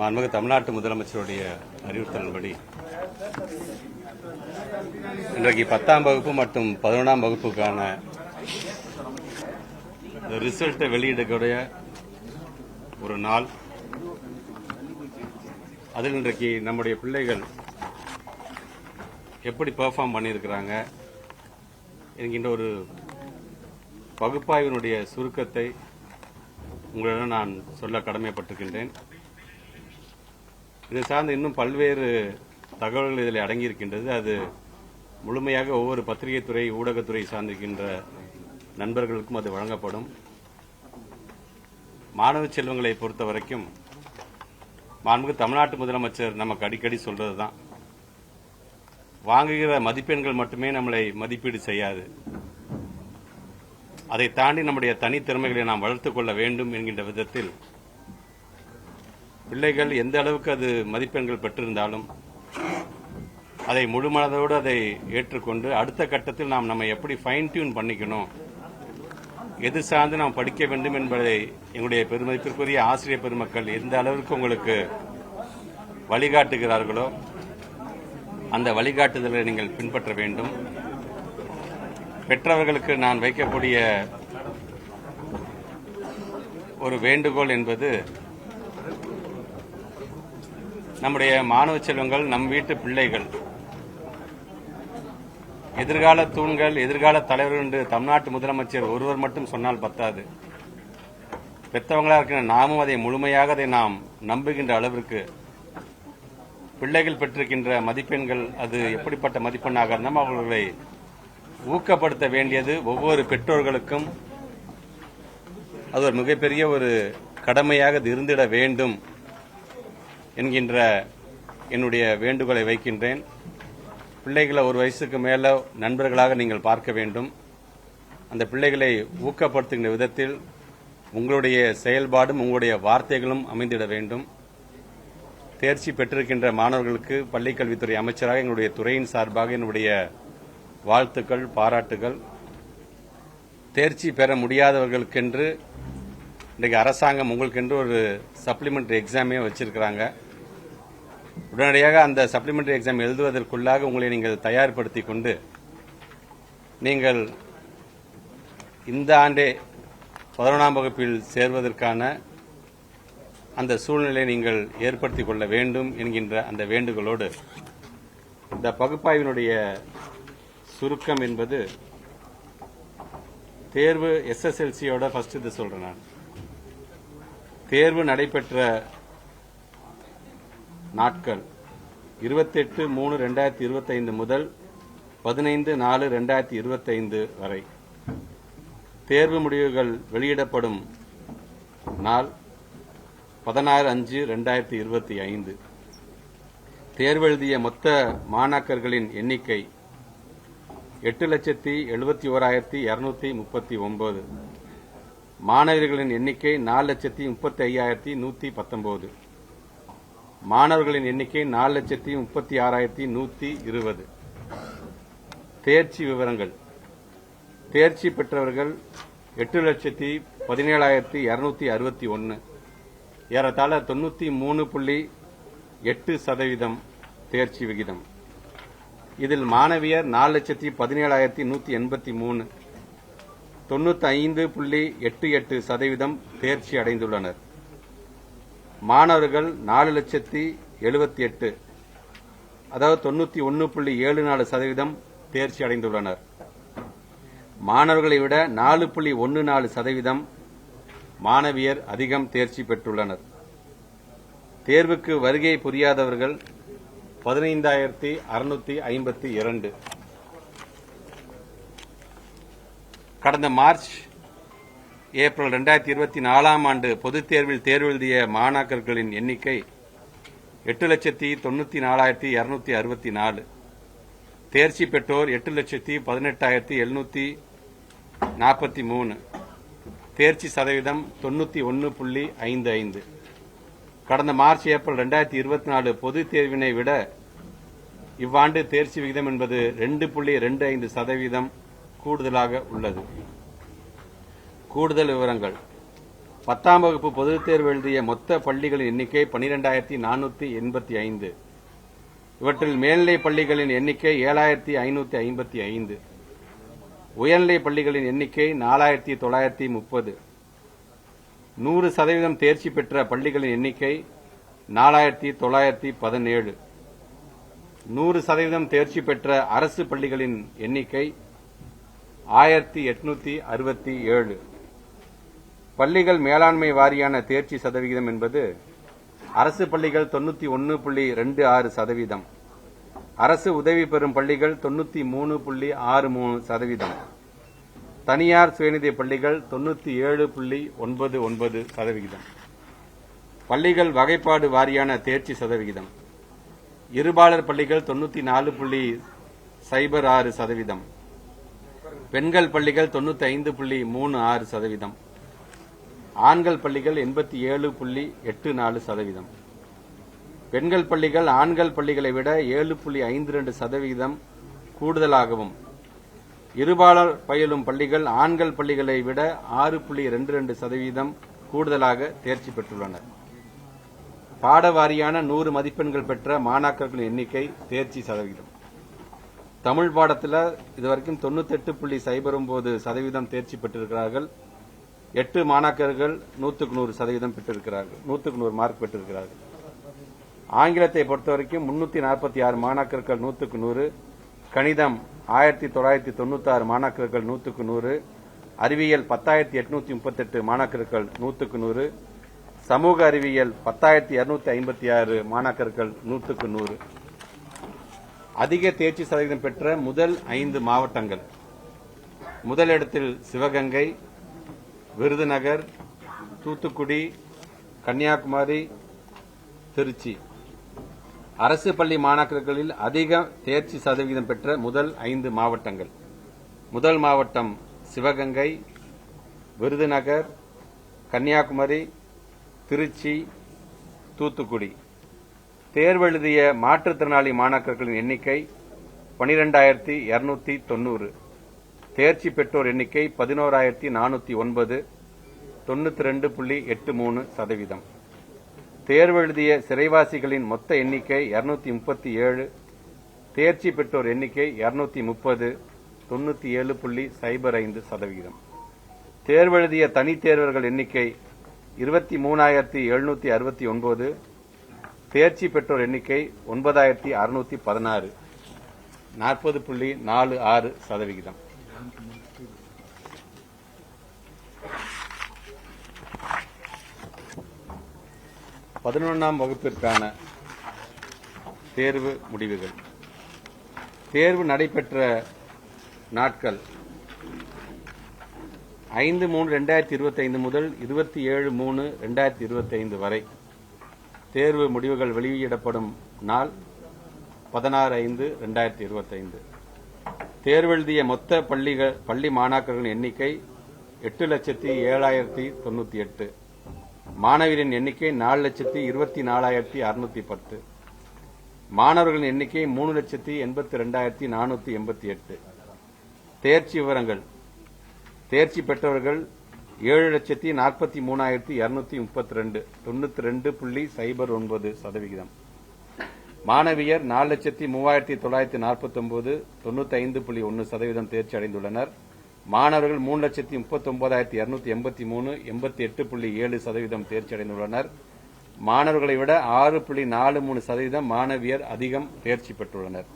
மாண்புமிகு தமிழ்நாட்டு முதலமைச்சருடைய அறிவுறுத்தலின்படி இன்றைக்கு பத்தாம் வகுப்பு மற்றும் பதினொன்றாம் வகுப்புக்கான ரிசல்ட்டை வெளியிடக்கூடிய ஒரு நாள். அதில் இன்றைக்கு நம்முடைய பிள்ளைகள் எப்படி பெர்ஃபார்ம் பண்ணியிருக்கிறாங்க என்கின்ற ஒரு பகுப்பாய்வினுடைய சுருக்கத்தை உங்களிடம் நான் சொல்ல கடமைப்பட்டிருக்கின்றேன். இதை சார்ந்து இன்னும் பல்வேறு தகவல்கள் இதில் அடங்கியிருக்கின்றது. அது முழுமையாக ஒவ்வொரு பத்திரிகை துறை ஊடகத்துறை சார்ந்திருக்கின்ற நண்பர்களுக்கும் அது வழங்கப்படும். மாணவ செல்வங்களை பொறுத்த வரைக்கும் மாண்புக்கு தமிழ்நாட்டு முதலமைச்சர் நமக்கு அடிக்கடி சொல்றது தான். வாங்குகிற மதிப்பெண்கள் மட்டுமே நம்மளை மதிப்பீடு செய்யாது. அதை தாண்டி நம்முடைய தனித்திறமைகளை நாம் வளர்த்துக் கொள்ள வேண்டும் என்கின்ற விதத்தில் பிள்ளைகள் எந்த அளவுக்கு அது மதிப்பெண்கள் பெற்றிருந்தாலும் அதை முழுமனதோடு அதை ஏற்றுக்கொண்டு அடுத்த கட்டத்தில் நாம் நம்ம எப்படி ஃபைன் டியூன் பண்ணிக்கணும் எது சார்ந்து நாம் படிக்க வேண்டும் என்பதை எங்களுடைய பெருமதிப்பிற்குரிய ஆசிரியர் பெருமக்கள் எந்த அளவிற்கு உங்களுக்கு வழிகாட்டுகிறார்களோ அந்த வழிகாட்டுதலை நீங்கள் பின்பற்ற வேண்டும். பெற்றவர்களுக்கு நான் வைக்கக்கூடிய ஒரு வேண்டுகோள் என்பது நம்முடைய மாணவ செல்வங்கள் நம் வீட்டு பிள்ளைகள். எதிர்கால தூண்கள் எதிர்கால தலைவர்கள் என்று தமிழ்நாட்டு முதலமைச்சர் ஒருவர் மட்டும் சொன்னால் பத்தாது. பெற்றவங்களா இருக்கிற நாமும் அதை முழுமையாக அதை நாம் நம்புகின்ற அளவிற்கு பிள்ளைகள் பெற்றிருக்கின்ற மதிப்பெண்கள் அது எப்படிப்பட்ட மதிப்பெண்ணாக இருந்தாலும் அவர்களை ஊக்கப்படுத்த வேண்டியது ஒவ்வொரு பெற்றோர்களுக்கும். அது ஒரு மிகப்பெரிய ஒரு கடமையாக இது இருந்திட வேண்டும். என்கின்ற என்னுடைய வேண்டுகோளை வைக்கின்றேன். பிள்ளைகளை ஒரு வயசுக்கு மேல நண்பர்களாக நீங்கள் பார்க்க வேண்டும். அந்த பிள்ளைகளை ஊக்கப்படுத்துகின்ற விதத்தில் உங்களுடைய செயல்பாடும் உங்களுடைய வார்த்தைகளும் அமைந்திட வேண்டும். தேர்ச்சி பெற்றிருக்கின்ற மாணவர்களுக்கு பள்ளிக்கல்வித்துறை அமைச்சராக எங்களுடைய துறையின் சார்பாக என்னுடைய வாழ்த்துக்கள் பாராட்டுகள். தேர்ச்சி பெற முடியாதவர்களுக்கென்று இன்றைக்கு அரசாங்கம் உங்களுக்கென்று ஒரு சப்ளிமெண்ட்ரி எக்ஸாமே வச்சிருக்கிறாங்க. உடனடியாக அந்த சப்ளிமெண்டரி எக்ஸாம் எழுதுவதற்குள்ளாக உங்களை நீங்கள் தயார்படுத்தி கொண்டு நீங்கள் இந்த ஆண்டே பதினொன்றாம் வகுப்பில் சேர்வதற்கான அந்த சூழ்நிலையை நீங்கள் ஏற்படுத்திக் கொள்ள வேண்டும் என்கின்ற அந்த வேண்டுகோளோடு இந்த பகுப்பாய்வினுடைய சுருக்கம் என்பது தேர்வு எஸ்எஸ்எல்சியோட ஃபர்ஸ்ட் இது சொல்றேன் நான். தேர்வு நடைபெற்ற நாட்கள். இருபத்தெட்டு மூணு ரெண்டாயிரத்தி இருபத்தைந்து முதல் பதினைந்து நாலு ரெண்டாயிரத்தி இருபத்தைந்து வரை. தேர்வு முடிவுகள் வெளியிடப்படும் நாள் பதினாறு அஞ்சு ரெண்டாயிரத்தி இருபத்தி ஐந்து. தேர்வெழுதிய மொத்த மாணாக்கர்களின் எண்ணிக்கை எட்டு லட்சத்தி எழுபத்தி ஓராயிரத்தி இருநூத்தி முப்பத்தி ஒன்பது. மாணவர்களின் எண்ணிக்கை நாலு லட்சத்தி முப்பத்தி ஐயாயிரத்தி நூத்தி பத்தொன்பது. மாணவர்களின் எண்ணிக்கை நாலு லட்சத்தி முப்பத்தி ஆறாயிரத்தி நூற்றி இருபது. தேர்ச்சி விவரங்கள். தேர்ச்சி பெற்றவர்கள் எட்டு லட்சத்தி பதினேழாயிரத்தி இரநூத்தி அறுபத்தி ஒன்று ஏறத்தாழ தொண்ணூற்றி மூணு புள்ளி எட்டு சதவீதம் தேர்ச்சி விகிதம். இதில் மாணவியர் நாலு லட்சத்தி பதினேழாயிரத்தி நூற்றி எண்பத்தி மூணு. தொண்ணூற்றி ஐந்து புள்ளி எட்டு எட்டு சதவீதம் தேர்ச்சி அடைந்துள்ளனர். மாணவர்கள் நாலு லட்சத்தி எழுபத்தி எட்டு அதாவது தொண்ணூத்தி ஒன்று புள்ளி ஏழு நாலு சதவீதம் தேர்ச்சி அடைந்துள்ளனர். மாணவர்களை விட நாலு புள்ளி ஒன்று நாலு சதவீதம் மாணவியர் அதிகம் தேர்ச்சி பெற்றுள்ளனர். தேர்வுக்கு வருகை புரியாதவர்கள் பதினைந்தாயிரத்தி அறுநூத்தி ஐம்பத்தி இரண்டு. கடந்த மார்ச் ஏப்ரல் ரெண்டாயிரத்தி இருபத்தி நாலாம் ஆண்டு பொதுத் தேர்வில் தேர்வு எழுதிய மாணாக்கர்களின் எண்ணிக்கை எட்டு லட்சத்தி தொண்ணூத்தி நாலாயிரத்தி இருநூத்தி அறுபத்தி நாலு. தேர்ச்சி பெற்றோர் எட்டு லட்சத்தி பதினெட்டாயிரத்தி எழுநூத்தி நாற்பத்தி மூணு. தேர்ச்சி சதவீதம் தொண்ணூத்தி ஒன்று புள்ளி ஐந்து ஐந்து. கடந்த மார்ச் ஏப்ரல் ரெண்டாயிரத்தி இருபத்தி நாலு பொதுத் தேர்வினை விட இவ்வாண்டு தேர்ச்சி விகிதம் என்பது ரெண்டு புள்ளி ரெண்டு ஐந்து சதவீதம் கூடுதலாக உள்ளது. கூடுதல் விவரங்கள். பத்தாம் வகுப்பு பொதுத் தேர்வு எழுதிய மொத்த பள்ளிகளின் எண்ணிக்கை பன்னிரெண்டாயிரத்தி நானூற்றி எண்பத்தி ஐந்து. இவற்றில் மேல்நிலை பள்ளிகளின் எண்ணிக்கை ஏழாயிரத்தி ஐநூற்றி ஐம்பத்தி ஐந்து. உயர்நிலை பள்ளிகளின் எண்ணிக்கை நாலாயிரத்தி தொள்ளாயிரத்தி முப்பது. நூறு சதவீதம் தேர்ச்சி பெற்ற பள்ளிகளின் எண்ணிக்கை நாலாயிரத்தி தொள்ளாயிரத்தி பதினேழு. நூறு சதவீதம் தேர்ச்சி பெற்ற அரசு பள்ளிகளின் எண்ணிக்கை ஆயிரத்தி எட்நூத்தி அறுபத்தி ஏழு. பள்ளிகள் மேலாண்மை வாரியான தேர்ச்சி சதவிகிதம் என்பது அரசு பள்ளிகள் தொண்ணூற்றி ஒன்று புள்ளி ரெண்டு ஆறு சதவீதம். அரசு உதவி பெறும் பள்ளிகள் தொண்ணூற்றி மூணு புள்ளி ஆறு மூணு சதவீதம். தனியார் சுயநிதி பள்ளிகள் தொண்ணூற்றி ஏழு புள்ளி ஒன்பது ஒன்பது சதவிகிதம். பள்ளிகள் வகைப்பாடு வாரியான தேர்ச்சி சதவிகிதம். இருபாலர் பள்ளிகள் தொண்ணூற்றி நாலு புள்ளி சைபர் ஆறு சதவீதம். பெண்கள் பள்ளிகள் தொண்ணூற்றி ஐந்து புள்ளி மூணு ஆறு சதவீதம். ஆண்கள் பள்ளிகள் எண்பத்தி ஏழு புள்ளி எட்டு நாலு சதவீதம். பெண்கள் பள்ளிகள் ஆண்கள் பள்ளிகளை விட ஏழு புள்ளி ஐந்து ரெண்டு சதவீதம் கூடுதலாகவும். இருபாலர் பயிலும் பள்ளிகள் ஆண்கள் பள்ளிகளை விட ஆறு புள்ளி ரெண்டு ரெண்டு சதவீதம் கூடுதலாக தேர்ச்சி பெற்றுள்ளனர். பாடவாரியான நூறு மதிப்பெண்கள் பெற்ற மாணாக்கர்களின் எண்ணிக்கை தேர்ச்சி சதவீதம். தமிழ் பாடத்தில் இதுவரைக்கும் தொண்ணூத்தெட்டு புள்ளி சைபர் ஒன்பது சதவீதம் தேர்ச்சி பெற்றிருக்கிறார்கள். எட்டு மாணாக்கர்கள் நூற்றுக்கு நூறு சதவீதம் பெற்றிருக்கிறார்கள். நூற்றுக்கு நூறு மார்க் பெற்றிருக்கிறார்கள். ஆங்கிலத்தை பொறுத்தவரைக்கும் முன்னூத்தி நாற்பத்தி ஆறு மாணாக்கர்கள் நூற்றுக்கு நூறு கணிதம் ஆயிரத்தி தொள்ளாயிரத்தி தொண்ணூத்தாறு மாணாக்கர்கள் நூற்றுக்கு நூறு அறிவியல் பத்தாயிரத்தி எட்நூத்தி முப்பத்தெட்டு மாணாக்கர்கள் நூற்றுக்கு நூறு சமூக அறிவியல் பத்தாயிரத்தி இருநூத்தி ஐம்பத்தி ஆறு மாணாக்கர்கள் நூற்றுக்கு நூறு. அதிக தேர்ச்சி சதவீதம் பெற்ற முதல் ஐந்து மாவட்டங்கள். முதலிடத்தில் சிவகங்கை விருதுநகர் தூத்துக்குடி கன்னியாகுமரி திருச்சி. அரசு பள்ளி மாணாக்கர்களில் அதிக தேர்ச்சி சதவீதம் பெற்ற முதல் ஐந்து மாவட்டங்கள். முதல் மாவட்டம் சிவகங்கை விருதுநகர் கன்னியாகுமரி திருச்சி தூத்துக்குடி. தேர்வெழுதிய மாற்றுத்திறனாளி மாணாக்கர்களின் எண்ணிக்கை பனிரெண்டாயிரத்தி இருநூத்தி தொண்ணூறு. தேர்ச்சி பெற்றோர் எண்ணிக்கை பதினோராயிரத்தி நானூத்தி ஒன்பது தொண்ணூற்றி ரெண்டு புள்ளி எட்டு மூணு சதவீதம். தேர்வெழுதிய சிறைவாசிகளின் மொத்த எண்ணிக்கை இருநூத்தி முப்பத்தி ஏழு தேர்ச்சி பெற்றோர் எண்ணிக்கை இருநூத்தி முப்பது தொண்ணூற்றி ஏழு புள்ளி சைபர் ஐந்து சதவீதம். தேர்வெழுதிய தனித்தேர்வர்கள் எண்ணிக்கை இருபத்தி மூணாயிரத்தி எழுநூத்தி அறுபத்தி ஒன்பது தேர்ச்சி பெற்றோர் எண்ணிக்கை ஒன்பதாயிரத்தி அறுநூத்தி பதினாறு நாற்பது புள்ளி நாலு ஆறு சதவிகிதம் பதினொன்றாம் வகுப்பிற்கான தேர்வு முடிவுகள். தேர்வு நடைபெற்ற நாட்கள். ஐந்து மூணு ரெண்டாயிரத்தி இருபத்தைந்து முதல் இருபத்தி ஏழு மூணு ரெண்டாயிரத்தி இருபத்தைந்து வரை தேர்வு முடிவுகள் வெளியிடப்படும் நாள் பதினாறு ஐந்து ரெண்டாயிரத்தி இருபத்தைந்து. தேர்வெழுதிய மொத்த பள்ளிகள் பள்ளி மாணாக்கர்களின் எண்ணிக்கை எட்டு லட்சத்தி ஏழாயிரத்தி தொண்ணூற்றி எட்டு. மாணவியரின் எண்ணிக்கை நாலு லட்சத்தி இருபத்தி நாலாயிரத்தி அறுநூத்தி பத்து. மாணவர்களின் எண்ணிக்கை மூணு லட்சத்தி எண்பத்தி ரெண்டாயிரத்தி நானூத்தி எண்பத்தி எட்டு. தேர்ச்சி விவரங்கள். தேர்ச்சி பெற்றவர்கள் ஏழு லட்சத்தி நாற்பத்தி மூணாயிரத்தி இருநூத்தி முப்பத்தி ரெண்டு தொண்ணூத்தி ரெண்டு புள்ளி சைபர் ஒன்பது சதவிகிதம். மாணவியர் நாலு லட்சத்தி மூவாயிரத்தி தொள்ளாயிரத்தி நாற்பத்தி ஒன்பது தொண்ணூத்தி ஐந்து புள்ளி ஒன்று சதவீதம் தேர்ச்சி அடைந்துள்ளனர். மாணவர்கள் மூணு லட்சத்தி முப்பத்தி ஒன்பதாயிரத்தி இருநூத்தி எண்பத்தி மூணு எண்பத்தி எட்டு புள்ளி ஏழு சதவீதம் தேர்ச்சி அடைந்துள்ளனர். மாணவர்களை விட ஆறு புள்ளி நாலு மூணு சதவீதம் மாணவியர் அதிகம் தேர்ச்சி பெற்றுள்ளனர்.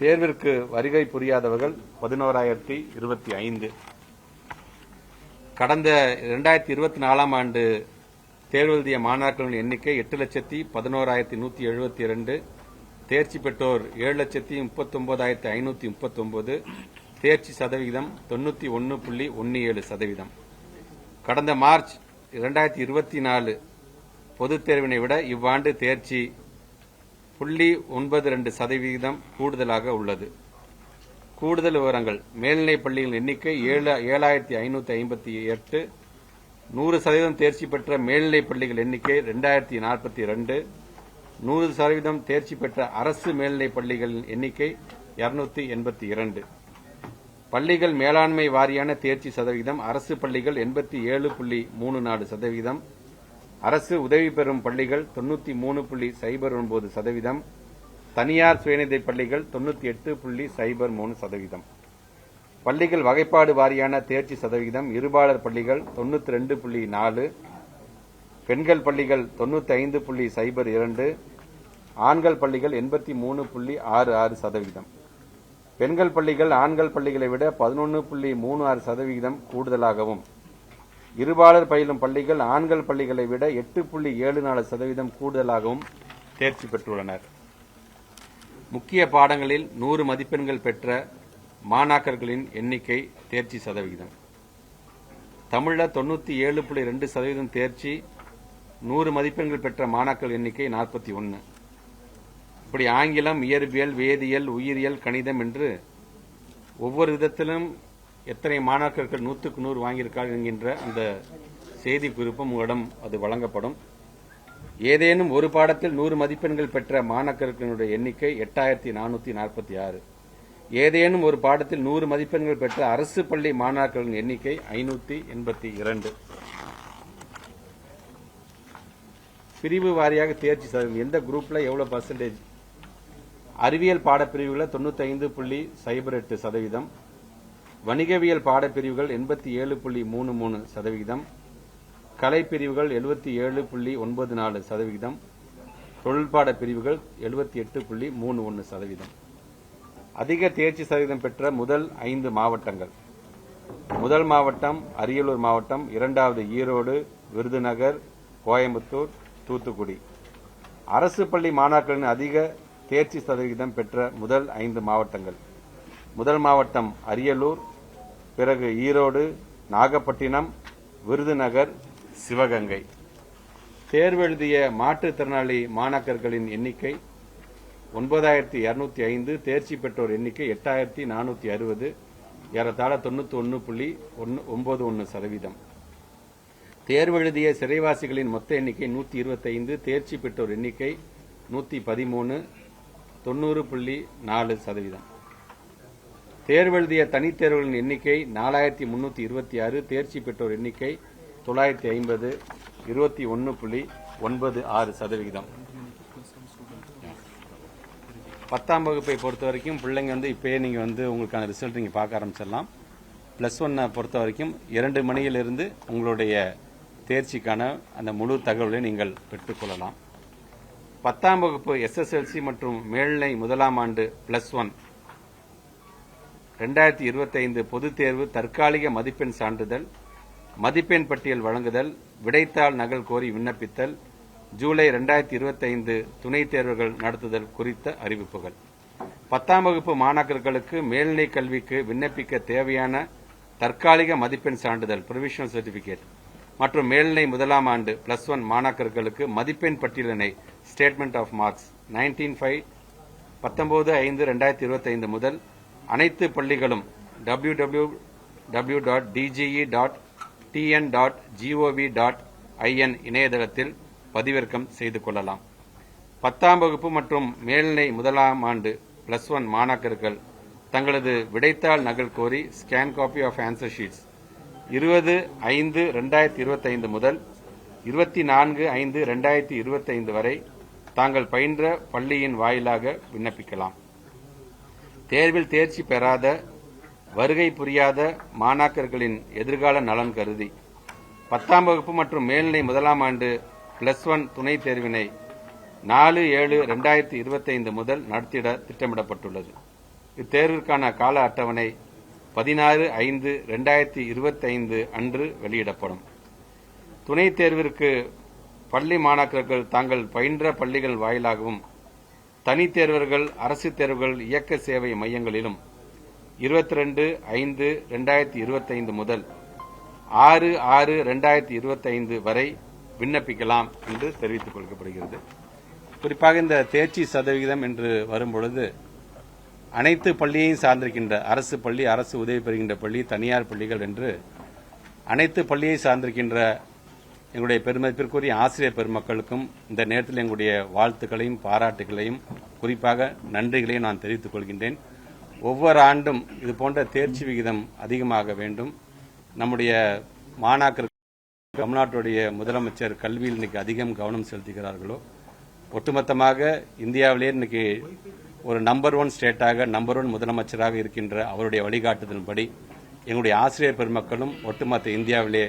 தேர்விற்கு வருகை புரியாதவர்கள் பதினோராயிரத்தி இருபத்தி ஐந்து. கடந்த இரண்டாயிரத்தி இருபத்தி நாலாம் ஆண்டு தேர்வெழுதிய மாணாக்கர்களின் எண்ணிக்கை எட்டு லட்சத்தி பதினோராயிரத்தி நூத்தி எழுபத்தி இரண்டு. தேர்ச்சி பெற்றோர் ஏழு லட்சத்தி முப்பத்தி ஒன்பதாயிரத்தி ஐநூத்தி முப்பத்தி ஒன்பது தேர்ச்சி சதவிகிதம் தொண்ணூத்தி ஒன்று புள்ளி ஒன்று ஏழு சதவீதம் கடந்த மார்ச் இரண்டாயிரத்தி இருபத்தி நாலு பொதுத் தேர்வினை விட இவ்வாண்டு தேர்ச்சி புள்ளி ஒன்பது ரெண்டு சதவிகிதம் கூடுதலாக உள்ளது. கூடுதல் விவரங்கள். மேல்நிலைப் பள்ளிகளின் எண்ணிக்கை ஏழு ஏழாயிரத்தி ஐநூற்றி ஐம்பத்தி எட்டு. நூறு சதவீதம் தேர்ச்சி பெற்ற மேல்நிலைப் பள்ளிகள் எண்ணிக்கை ரெண்டாயிரத்தி நாற்பத்தி ரெண்டு. நூறு சதவீதம் தேர்ச்சி பெற்ற அரசு மேல்நிலைப் பள்ளிகளின் எண்ணிக்கை இருநூத்தி எண்பத்தி இரண்டு. பள்ளிகள் மேலாண்மை வாரியான தேர்ச்சி சதவிகிதம் அரசு பள்ளிகள் எண்பத்தி ஏழு புள்ளி மூணு நாலு சதவீதம் அரசு உதவி பெறும் பள்ளிகள் தொண்ணூற்றி மூணு புள்ளி சைபர் ஒன்பது சதவீதம் தனியார் சுயநிதி பள்ளிகள் தொண்ணூற்றி எட்டு புள்ளி சைபர் மூணு சதவீதம். பள்ளிகள் வகைப்பாடு வாரியான தேர்ச்சி சதவிகிதம் இருபாலர் பள்ளிகள் தொண்ணூற்றி ரெண்டு புள்ளி நாலு பெண்கள் பள்ளிகள் தொண்ணூற்றி ஐந்து புள்ளி சைபர் இரண்டு ஆண்கள் பள்ளிகள் எண்பத்தி மூணு புள்ளி ஆறு ஆறு சதவீதம். பெண்கள் பள்ளிகள் ஆண்கள் பள்ளிகளை விட பதினொன்று புள்ளி மூணு ஆறு சதவிகிதம் கூடுதலாகவும். இருபாலர் பயிலும் பள்ளிகள் ஆண்கள் பள்ளிகளை விட எட்டு புள்ளி ஏழு நாலு சதவீதம் கூடுதலாகவும் தேர்ச்சி பெற்றுள்ளனர். முக்கிய பாடங்களில் நூறு மதிப்பெண்கள் பெற்ற மாணாக்கர்களின் எண்ணிக்கை தேர்ச்சி சதவிகிதம். தமிழில் தொண்ணூற்றி ஏழு புள்ளி ரெண்டு சதவீதம் தேர்ச்சி நூறு மதிப்பெண்கள் பெற்ற மாணாக்கர் எண்ணிக்கை நாற்பத்தி ஒன்று இப்படி ஆங்கிலம் இயற்பியல் வேதியியல் உயிரியல் கணிதம் என்று ஒவ்வொரு விதத்திலும் எத்தனை மாணாக்கர்கள் நூற்றுக்கு நூறு வாங்கியிருக்கார்கள் என்கின்ற அந்த செய்தி குறிப்பும் உங்களிடம் அது வழங்கப்படும். ஏதேனும் ஒரு பாடத்தில் நூறு மதிப்பெண்கள் பெற்ற மாணாக்கர்களுடைய எண்ணிக்கை எட்டாயிரத்தி நானூற்றி நாற்பத்தி ஆறு. ஏதேனும் ஒரு பாடத்தில் நூறு மதிப்பெண்கள் பெற்ற அரசு பள்ளி மாணாக்கர்களின் எண்ணிக்கை ஐநூற்றி எண்பத்தி இரண்டு. பிரிவு வாரியாக தேர்ச்சி சதவீதம் எந்த குரூப்பில் எவ்வளோ பர்சன்டேஜ் அறிவியல் பாடப்பிரிவுகளில் தொண்ணூத்தி ஐந்து புள்ளி சைபர் எட்டு சதவீதம் வணிகவியல் பாடப்பிரிவுகள் எண்பத்தி ஏழு புள்ளி மூணு மூணு சதவிகிதம் கலைப்பிரிவுகள் எழுபத்தி ஏழு புள்ளி ஒன்பது நாலு சதவிகிதம் தொழில்பாட பிரிவுகள் எழுபத்தி எட்டு புள்ளி மூணு ஒன்று சதவீதம். அதிக தேர்ச்சி சதவீதம் பெற்ற முதல் ஐந்து மாவட்டங்கள். முதல் மாவட்டம் அரியலூர் மாவட்டம் இரண்டாவது ஈரோடு விருதுநகர் கோயம்புத்தூர் தூத்துக்குடி. அரசு பள்ளி மாணாக்கரின் அதிக தேர்ச்சி சதவிகிதம் பெற்ற முதல் ஐந்து மாவட்டங்கள். முதல் மாவட்டம் அரியலூர் பிறகு ஈரோடு நாகப்பட்டினம் விருதுநகர் சிவகங்கை. தேர்வெழுதிய மாற்றுத்திறனாளி மாணாக்கர்களின் எண்ணிக்கை ஒன்பதாயிரத்தி இருநூத்தி ஐந்து தேர்ச்சி பெற்றோர் எண்ணிக்கை எட்டாயிரத்தி நானூற்றி அறுபது ஏறத்தாழ தொண்ணூற்றி ஒன்று புள்ளி ஒன்று ஒன்பது ஒன்று சதவீதம். தேர்வெழுதிய சிறைவாசிகளின் மொத்த எண்ணிக்கை நூற்றி இருபத்தைந்து தேர்ச்சி பெற்றோர் எண்ணிக்கை நூற்றி பதிமூணு தொண்ணூறு புள்ளி நாலு சதவீதம். தேர்வு எழுதிய எண்ணிக்கை நாலாயிரத்தி முன்னூற்றி இருபத்தி ஆறு தேர்ச்சி பெற்றோர் எண்ணிக்கை தொள்ளாயிரத்தி ஐம்பது இருபத்தி ஒன்று புள்ளி ஒன்பது ஆறு சதவிகிதம் பத்தாம் வகுப்பை பொறுத்த வரைக்கும் பிள்ளைங்க வந்து இப்பயே நீங்கள் வந்து உங்களுக்கான ரிசல்ட் நீங்கள் பார்க்க ஆரம்பிச்சிடலாம். ப்ளஸ் ஒன்னை பொறுத்த வரைக்கும் இரண்டு மணியிலிருந்து உங்களுடைய தேர்ச்சிக்கான அந்த முழு தகவலை நீங்கள் பெற்றுக்கொள்ளலாம். பத்தாம் வகுப்பு எஸ்எஸ்எல்சி மற்றும் மேல்நிலை முதலாம் ஆண்டு பிளஸ் ஒன் ரெண்டாயிரத்தி இருபத்தைந்து பொதுத் தேர்வு தற்காலிக மதிப்பெண் சான்றிதழ் மதிப்பெண் பட்டியல் வழங்குதல் விடைத்தாள் நகல் கோரி விண்ணப்பித்தல் ஜூலை ரெண்டாயிரத்தி இருபத்தைந்து துணைத் தேர்வுகள் நடத்துதல் குறித்த அறிவிப்புகள். பத்தாம் வகுப்பு மாணாக்கர்களுக்கு மேல்நிலை கல்விக்கு விண்ணப்பிக்க தேவையான தற்காலிக மதிப்பெண் சான்றிதழ் ப்ரொவிஷனல் சர்டிபிகேட் மற்றும் மேல்நிலை முதலாம் ஆண்டு பிளஸ் ஒன் மாணாக்கர்களுக்கு மதிப்பெண் பட்டியலினை statement of marks nineteen five பத்தொன்பது ஐந்து ரெண்டாயிரத்தி இருபத்தைந்து முதல் அனைத்து பள்ளிகளும் W W W dot DGE dot TN dot GOV dot IN இணையதளத்தில் பதிவிறக்கம் செய்து கொள்ளலாம். பத்தாம் வகுப்பு மற்றும் மேல்நிலை முதலாம் ஆண்டு பிளஸ் ஒன் மாணாக்கர்கள் தங்களது விடைத்தாள் நகல் கோரி scan copy of answer sheets இருபது ஐந்து ரெண்டாயிரத்தி இருபத்தைந்து முதல் இருபத்தி நான்கு ஐந்து ரெண்டாயிரத்தி இருபத்தைந்து வரை தாங்கள் பயின்ற பள்ளியின் வாயிலாக விண்ணப்பிக்கலாம். தேர்வில் தேர்ச்சி பெறாத வருகை புரியாத மாணாக்கர்களின் எதிர்கால நலன் கருதி பத்தாம் வகுப்பு மற்றும் மேல்நிலை முதலாம் ஆண்டு பிளஸ் ஒன் துணைத் தேர்வினை நாலு ஏழு ரெண்டாயிரத்தி இருபத்தைந்து முதல் நடத்திட திட்டமிடப்பட்டுள்ளது. இத்தேர்விற்கான கால அட்டவணை பதினாறு ஐந்து ரெண்டாயிரத்தி இருபத்தைந்து அன்று வெளியிடப்படும். துணைத் தேர்விற்கு பள்ளி மாணாக்கர்கள் தாங்கள் பயின்ற பள்ளிகள் வாயிலாகவும் தனித் தேர்வர்கள் அரசு தேர்வுகள் இயக்க சேவை மையங்களிலும் இருபத்தி ரெண்டு ஐந்து ரெண்டாயிரத்தி இருபத்தைந்து முதல் ஆறு ஆறு ரெண்டாயிரத்தி இருபத்தைந்து வரை விண்ணப்பிக்கலாம் என்று தெரிவித்துக் கொள்ளப்படுகிறது குறிப்பாக இந்த தேர்ச்சி சதவிகிதம் என்று வரும்பொழுது அனைத்து பள்ளியையும் சார்ந்திருக்கின்ற அரசு பள்ளி அரசு உதவி பெறுகின்ற பள்ளி தனியார் பள்ளிகள் என்று அனைத்து பள்ளியை சார்ந்திருக்கின்ற எங்களுடைய பெருமதிப்பிற்குரிய ஆசிரியர் பெருமக்களுக்கும் இந்த நேரத்தில் எங்களுடைய வாழ்த்துக்களையும் பாராட்டுகளையும் குறிப்பாக நன்றிகளையும் நான் தெரிவித்துக் கொள்கின்றேன். ஒவ்வொரு ஆண்டும் இது போன்ற தேர்ச்சி விகிதம் அதிகமாக வேண்டும். நம்முடைய மாணாக்கர் தமிழ்நாட்டுடைய முதலமைச்சர் கல்வியில் இன்னைக்கு அதிகம் கவனம் செலுத்துகிறார்களோ? ஒட்டுமொத்தமாக இந்தியாவிலே இன்னைக்கு ஒரு நம்பர் ஒன் ஸ்டேட்டாக நம்பர் ஒன் முதலமைச்சராக இருக்கின்ற அவருடைய வழிகாட்டுதலின்படி எங்களுடைய ஆசிரியர் பெருமக்களும் ஒட்டுமொத்த இந்தியாவிலே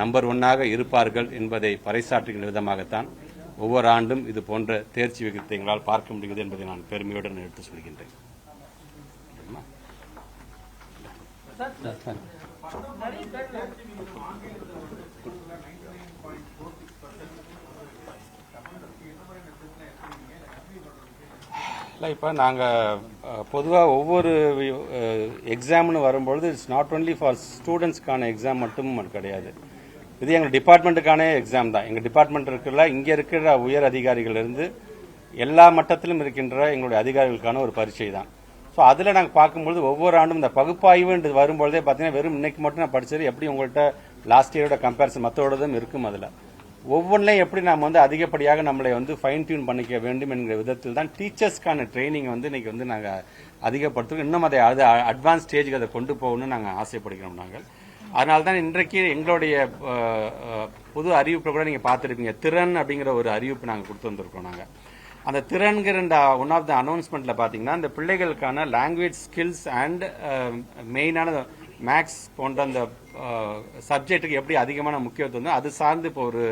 நம்பர் ஒன்னாக இருப்பார்கள் என்பதை பறைசாற்றுகின்ற விதமாகத்தான் ஒவ்வொரு ஆண்டும் இது போன்ற தேர்ச்சி விகிதத்தை எங்களால் பார்க்க முடிகிறது என்பதை நான் பெருமையுடன் எடுத்து சொல்கின்றேன். இல்லை இப்போ நாங்கள் பொதுவாக ஒவ்வொரு எக்ஸாம்னு வரும்பொழுது இட்ஸ் நாட் ஒன்லி ஃபார் ஸ்டூடெண்ட்ஸ்க்கான எக்ஸாம் மட்டும் கிடையாது. இது எங்கள் டிபார்ட்மெண்ட்டுக்கான எக்ஸாம் தான். எங்கள் டிபார்ட்மெண்ட் இருக்கிற இங்கே இருக்கிற உயர் அதிகாரிகள் இருந்து எல்லா மட்டத்திலும் இருக்கின்ற எங்களுடைய அதிகாரிகளுக்கான ஒரு பரீட்சை தான். ஸோ அதில் நாங்கள் பார்க்கும்பொழுது ஒவ்வொரு ஆண்டும் இந்த பகுப்பாய்வுன்றது வரும்பொழுதே பார்த்தீங்கன்னா வெறும் இன்னைக்கு மட்டும் நான் படிச்சது எப்படி உங்கள்கிட்ட லாஸ்ட் இயரோட கம்பேரிசன் மற்றோடதும் இருக்கும் அதில். ஒவ்வொன்றிலையும் எப்படி நாம் வந்து அதிகப்படியாக நம்மளை வந்து ஃபைன் டியூன் பண்ணிக்க வேண்டும் என்கிற விதத்தில் தான் டீச்சர்ஸ்க்கான ட்ரைனிங் வந்து இன்னைக்கு வந்து நாங்கள் அதிகப்படுத்துவோம் இன்னும் அதை அது அட்வான்ஸ் ஸ்டேஜுக்கு அதை கொண்டு போகணும்னு நாங்கள் ஆசைப்படுகிறோம் நாங்கள். அதனால தான் இன்றைக்கு எங்களுடைய புது அறிவிப்பை கூட நீங்கள் பார்த்துருப்பீங்க. திறன் அப்படிங்கிற ஒரு அறிவிப்பு நாங்கள் கொடுத்து வந்திருக்கோம் நாங்கள் அந்த திறன்கிற ஒன் ஆஃப் த அனௌன்ஸ்மெண்ட்டில் பார்த்தீங்கன்னா இந்த பிள்ளைகளுக்கான லாங்குவேஜ் ஸ்கில்ஸ் அண்ட் மெயினான மேக்ஸ் போன்ற அந்த சப்ஜெக்ட்டுக்கு எப்படி அதிகமான முக்கியத்துவம் அது சார்ந்து இப்போ ஒரு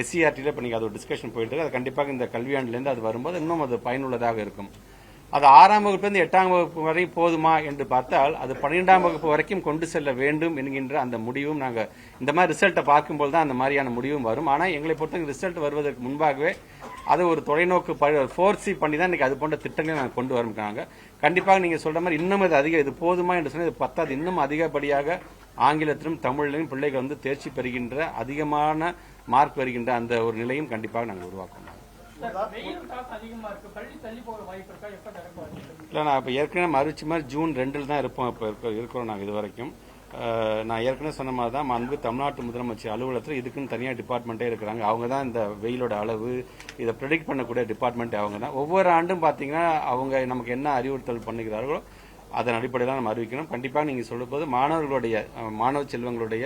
எஸ்சிஆர்டியில் இப்போ நீங்கள் அது ஒரு டிஸ்கஷன் போயிட்டு இருக்கு. அது கண்டிப்பாக இந்த கல்வியாண்டிலேருந்து அது வரும்போது இன்னும் அது பயனுள்ளதாக இருக்கும். அது ஆறாம் வகுப்புலேருந்து எட்டாம் வகுப்பு வரை போதுமா என்று பார்த்தால் அது பன்னிரெண்டாம் வகுப்பு வரைக்கும் கொண்டு செல்ல வேண்டும் என்கின்ற அந்த முடிவும் நாங்கள் இந்த மாதிரி ரிசல்ட்டை பார்க்கும்போது தான் அந்த மாதிரியான முடிவும் வரும். ஆனால் எங்களை பொறுத்தவரைக்கும் ரிசல்ட் வருவதற்கு முன்பாகவே அது ஒரு தொலைநோக்கு ஃபோர்சி பண்ணி தான் இன்றைக்கி அது போன்ற திட்டங்களை நாங்கள் கொண்டு வரோம்னாங்க கண்டிப்பாக நீங்கள் சொல்கிற மாதிரி இன்னும் இது அதிகம் இது போதுமா என்று சொன்னால் இது பத்தாது. இன்னும் அதிகப்படியாக ஆங்கிலத்திலும் தமிழிலும் பிள்ளைகள் வந்து தேர்ச்சி பெறுகின்ற அதிகமான மார்க் பெறுகின்ற அந்த ஒரு நிலையும் கண்டிப்பாக நாங்கள் உருவாக்கணும். இல்லை நான் இப்போ ஏற்கனவே மறுச்சு மாதிரி ஜூன் ரெண்டில் தான் இருப்போம் இப்போ இருக்க இருக்கிறோம் நாங்கள் இது வரைக்கும். நான் ஏற்கனவே சொன்ன மாதிரி தான் அன்பு தமிழ்நாட்டு முதலமைச்சர் அலுவலகத்தில் இதுக்குன்னு தனியாக டிபார்ட்மெண்ட்டே இருக்கிறாங்க. அவங்க தான் இந்த வெயிலோட அளவு இதை ப்ரெடிக்ட் பண்ணக்கூடிய டிபார்ட்மெண்ட் அவங்க தான். ஒவ்வொரு ஆண்டும் பார்த்தீங்கன்னா அவங்க நமக்கு என்ன அறிவுறுத்தல் பண்ணுகிறார்களோ அதன் அடிப்படையில் நம்ம அறிவிக்கணும். கண்டிப்பாக நீங்கள் சொல்லும்போது மாணவர்களுடைய மாணவ செல்வங்களுடைய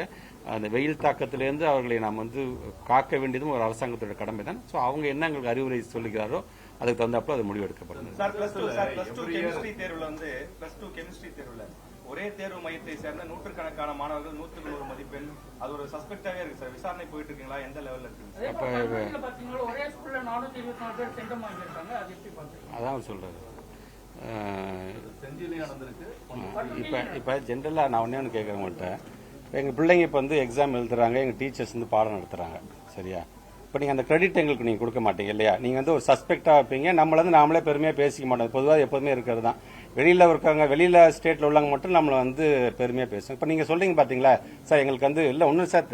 அந்த வெயில் தாக்கத்திலிருந்து அவர்களை நாம் வந்து காக்க வேண்டியதும் ஒரு அரசாங்கத்தோட கடமை தான். ஸோ அவங்க என்ன எங்களுக்கு அறிவுரை சொல்லுகிறாரோ அதுக்கு தகுந்தாப்புல அது முடிவெடுக்கப்படும் sir plus two sir plus two chemistry தேர்வுல வந்து பிளஸ் டூ கெமிஸ்ட்ரி தேர்வுல ஒரே தேர்வு மையத்தை சேர்ந்த நூற்றுக்கணக்கான மாணவர்கள் நூற்றுக்கு நூறு மதிப்பெண் அது ஒரு சஸ்பெக்டாவே இருக்கு சார் விசாரணை போயிட்டு இருக்குங்களா எந்த லெவல்ல இருக்கு? பாத்தீங்கன்னா ஒரே ஸ்கூல்ல நானூத்தி இருபத்தி நாலு பேர் சென்டம் வாங்கியிருக்காங்க. அது எப்படி பாக்குறீங்க? அதான் சொல்றாரு. இப்போ இப்போ ஜென்ரலாக நான் ஒன்றே ஒன்று கேட்குறேன் உங்கள்கிட்ட எங்கள் பிள்ளைங்க இப்போ வந்து எக்ஸாம் எழுதுறாங்க எங்கள் டீச்சர்ஸ் வந்து பாடம் நடத்துகிறாங்க சரியா? இப்போ நீங்கள் அந்த கிரெடிட் எங்களுக்கு நீங்கள் கொடுக்க மாட்டீங்க இல்லையா? நீங்கள் வந்து ஒரு சஸ்பெக்டாக வைப்பீங்க நம்மள வந்து நாமளே பெருமையாக பேசிக்க மாட்டோம். பொதுவாக எப்போதுமே இருக்கிறது தான். வெளியில் இருக்காங்க வெளியில் ஸ்டேட்டில் உள்ளவங்க மட்டும் நம்மளை வந்து பெருமையாக பேசுவோம் இப்போ நீங்கள் சொல்கிறீங்க பார்த்தீங்களா சார் எங்களுக்கு வந்து இல்லை ஒன்றும் சார்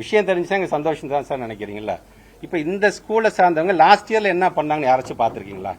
விஷயம் தெரிஞ்சா எங்கள் சந்தோஷம் தான் சார் நினைக்கிறீங்களா இப்போ இந்த ஸ்கூலை சார்ந்தவங்க லாஸ்ட் இயரில் என்ன பண்ணாங்கன்னு யாராச்சும் பார்த்துருக்கீங்களா?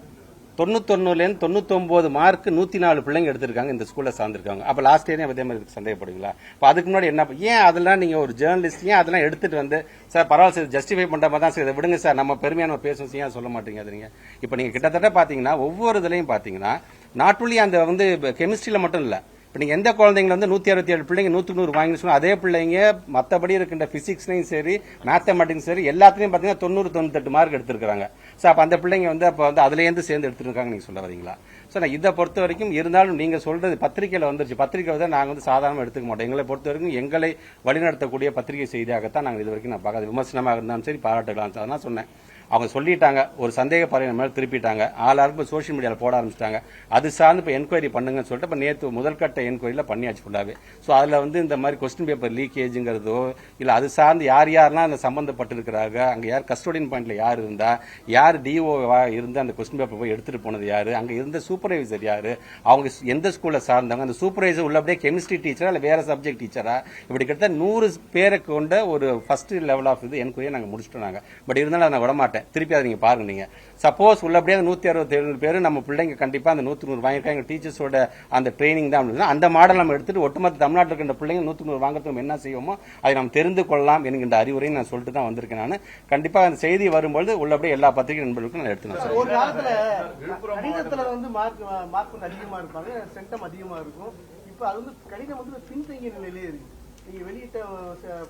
தொண்ணூத்தொன்னுலேருந்து தொண்ணூத்தொம்பது மார்க் நூற்றி நாலு பிள்ளைங்க எடுத்திருக்காங்க இந்த ஸ்கூலில் சார்ந்திருக்காங்க அப்போ லாஸ்ட் இயர் அதே மாதிரி சந்தேகப்படுவீங்களா? இப்போ அதுக்கு முன்னாடி என்ன ஏன் அதெல்லாம் நீங்கள் ஒரு ஜேர்னலிஸ்ட் ஏன் அதெல்லாம் எடுத்துட்டு வந்து சார் பரவாயில்ல சார் ஜஸ்டிஃபை பண்ணுற மாதிரி தான் சார் இதை விடுங்க சார் நம்ம பெருமையாக நம்ம பேசுவோம் ஏன் சொல்ல மாட்டீங்க அது நீங்கள் இப்போ நீங்கள் கிட்டத்தட்ட பார்த்தீங்கன்னா ஒவ்வொரு இதுலையும் பார்த்தீங்கன்னா நாட் ஒன்லி அந்த வந்து கெமிஸ்ட்ரியில் மட்டும் இல்லை இப்போ நீங்கள் எந்த குழந்தைங்களை வந்து நூற்றி அறுபத்தி ஏழு பிள்ளைங்க நூற்றுக்கு நூறு வாங்கி சொன்னால் அதே பிள்ளைங்க மற்றபடி இருக்கின்ற ஃபிசிக்ஸ்லையும் சரி மேத்தமெட்டிக்ஸ் சரி எல்லாத்துலேயும் பார்த்தீங்கன்னா தொண்ணூறு தொண்ணூத்தெட்டு மார்க் எடுத்திருக்காங்க ஸோ அப்போ அந்த பிள்ளைங்க வந்து அப்போ வந்து அதுலேருந்து சேர்ந்து எடுத்துருக்காங்க நீங்கள் சொல்ல வரீங்களா? ஸோ நான் இதை பொறுத்த வரைக்கும் இருந்தாலும் நீங்கள் சொல்கிறது பத்திரிக்கையில் வந்துருச்சு. பத்திரிக்கை தான் நாங்கள் வந்து சாதாரணமாக எடுத்துக்க மாட்டோம். எங்களை பொறுத்த வரைக்கும் எங்களை வழிநடத்தக்கூடிய பத்திரிகை செய்தியாகத்தான் நாங்கள் இது வரைக்கும் நான் பார்க்காது விமர்சனமாக இருந்தாலும் சரி பாராட்டுக்கலாம் சரி சொன்னேன். அவங்க சொல்லிட்டாங்க ஒரு சந்தேக பறவை மேலே திருப்பிட்டாங்க ஆளாருக்கு சோஷியல் மீடியாவில் போட ஆரம்பிச்சிட்டாங்க. அது சார்ந்து இப்போ என்கொயரி பண்ணுங்கன்னு சொல்லிட்டு இப்போ நேற்று முதல்கட்ட என்கொயரியில் பண்ணியாச்சு ஃபுல்லாகவே ஸோ அதில் வந்து இந்த மாதிரி கொஸ்டின் பேப்பர் லீக்கேஜுங்கிறதோ இல்லை அது சார்ந்து யார் யாரெல்லாம் அந்த சம்மந்தப்பட்டிருக்கிறாங்க அங்கே யார் கஸ்டோடியன் பாயிண்டில் யார் இருந்தால் யார் டிஓ இருந்து அந்த கொஸ்டின் பேப்பர் போய் எடுத்துகிட்டு போனது யார் அங்கே இருந்த சூப்பர்வைசர் யார் அவங்க எந்த ஸ்கூலில் சார்ந்தவங்க அந்த சூப்பர்வைசர் உள்ளபடியே கெமிஸ்ட்ரி டீச்சரா இல்லை வேறு சப்ஜெக்ட் டீச்சரா இப்படி கிட்டத்தட்ட நூறு பேரை கொண்ட ஒரு ஃபஸ்ட்டு லெவல் ஆஃப் இது என்கொயரி நாங்கள் முடிச்சிட்டோம் நாங்கள் பட் இருந்தாலும் நான் விடமாட்டேன். மாட்டேன் திருப்பி அதை நீங்கள் பாருங்க நீங்கள் சப்போஸ் உள்ளபடியே அந்த நூற்றி அறுபத்தேழு பேர் நம்ம பிள்ளைங்க கண்டிப்பாக அந்த நூற்றி நூறு வாங்கியிருக்காங்க. டீச்சர்ஸோட அந்த ட்ரைனிங் தான் அப்படின்னா அந்த மாடல் நம்ம எடுத்துகிட்டு ஒட்டுமொத்த தமிழ்நாட்டில் இருக்கின்ற பிள்ளைங்க நூற்றி நூறு வாங்குறதுக்கு என்ன செய்வோமோ அதை நாம் தெரிந்து கொள்ளலாம் என்கின்ற அறிவுரையும் நான் சொல்லிட்டு தான் வந்திருக்கேன் நான். கண்டிப்பாக அந்த செய்தி வரும்பொழுது உள்ளபடியே எல்லா பத்திரிகை நண்பர்களுக்கும் நான் எடுத்து ஒரு காலத்தில் வந்து மார்க் மார்க் வந்து அதிகமாக இருப்பாங்க சென்டம் அதிகமாக இருக்கும். இப்போ அது வந்து கணிதம் வந்து பின்தங்கிய நிலையிலே இருக்கு. நீங்கள் வெளியிட்ட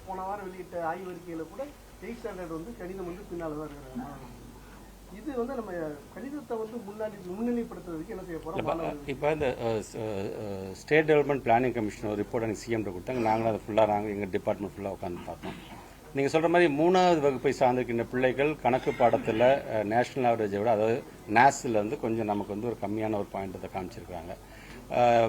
போன வாரம் வெளியிட்ட ஆய்வறிக்கையில் கூட எயிட் ஸ்டாண்டர்ட் வந்து கணிதம் வந்து பின்னால தான் இருக்கிறாங்க. இது வந்து நம்ம கணிதத்தை வந்து முன்னாடி முன்னிலைப்படுத்துறதுக்கு என்ன செய்ய மாணவர்கள். இப்போ இந்த ஸ்டேட் டெவலப்மெண்ட் பிளானிங் கமிஷன் ஒரு ரிப்போர்ட் எனக்கு சிஎம் கொடுத்தாங்க. நாங்களும் அதை ஃபுல்லாக நாங்கள் எங்கள் டிபார்ட்மெண்ட் ஃபுல்லாக உட்காந்து பார்த்தோம். நீங்கள் சொல்கிற மாதிரி மூணாவது வகுப்பை சார்ந்திருக்கின்ற பிள்ளைகள் கணக்கு பாடத்தில் நேஷனல் ஆவரேஜை விட அதாவது நேஸில் வந்து கொஞ்சம் நமக்கு வந்து ஒரு கம்மியான ஒரு பாயிண்டத்தை காமிச்சிருக்காங்க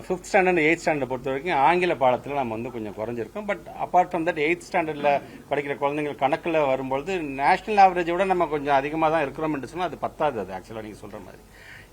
ஃபிஃப்த் ஸ்டாண்டர்ட் எயித் ஸ்டாண்டர்ட் பொறுத்த வரைக்கும் ஆங்கில பாடத்தில் நம்ம வந்து கொஞ்சம் குறைஞ்சிருக்கோம். But apart from that eighth ஸ்டாண்டர்டில் படிக்கிற குழந்தைங்கள் கணக்கில் வரும்பொழுது நேஷனல் ஆவரேஜை விட நம்ம கொஞ்சம் அதிகமாக தான் இருக்கிறோம் சொன்னால் அது பத்தாது அது ஆக்சுவலாக நீங்கள் சொல்கிற மாதிரி.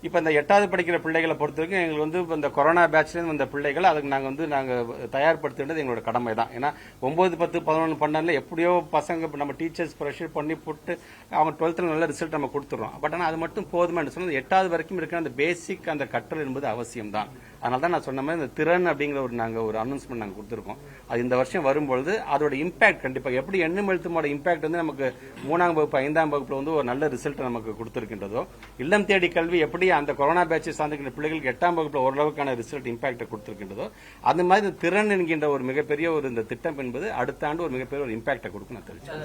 இப்போ இந்த எட்டாவது படிக்கிற பிள்ளைகளை பொறுத்த வரைக்கும் எங்களுக்கு வந்து இந்த கொரோனா பேட்ச்லேருந்து வந்த பிள்ளைகள் அதுக்கு நாங்கள் வந்து நாங்கள் தயார்படுத்த வேண்டியது எங்களோட கடமை தான். ஏன்னா ஒம்பது பத்து பதினொன்று பன்னெண்டில் எப்படியோ பசங்க இப்போ நம்ம டீச்சர்ஸ் ப்ரெஷர் பண்ணி போட்டு அவங்க டுவெல்த்தில் நல்ல ரிசல்ட் நம்ம கொடுத்துறோம் பட் ஆனால் அது மட்டும் போதுமானு சொன்னால் எட்டாவது வரைக்கும் இருக்கிற அந்த பேசிக் அந்த கற்றல் என்பது அவசியம் தான். அதனால தான் நான் சொன்ன மாதிரி இந்த திறன் அப்படிங்கிற ஒரு நாங்கள் ஒரு அனௌன்ஸ்மெண்ட் நாங்கள் கொடுத்துருக்கோம். அது இந்த வருஷம் வரும்பொழுது அதோட இம்பாக்ட் கண்டிப்பாக எப்படி எண்ணும் எழுத்துமோட இம்பாக்ட் வந்து நமக்கு மூணாம் வகுப்பு ஐந்தாம் வகுப்பில் வந்து ஒரு நல்ல ரிசல்ட் நமக்கு கொடுத்துருக்கின்றதோ இல்லம் தேடி கல்வி எப்படி அந்த கொரோனா பேட்சை சார்ந்திருக்கிற பிள்ளைகளுக்கு எட்டாம் வகுப்பில் ஓரளவுக்கான ரிசல்ட் இம்பாக்டை கொடுத்துருக்கின்றதோ அந்த மாதிரி இந்த திறன் என்கின்ற ஒரு மிகப்பெரிய ஒரு இந்த திட்டம் என்பது அடுத்த ஆண்டு ஒரு மிகப்பெரிய ஒரு இம்பாக்டை கொடுக்கும் நான் தெரிவிச்சேன்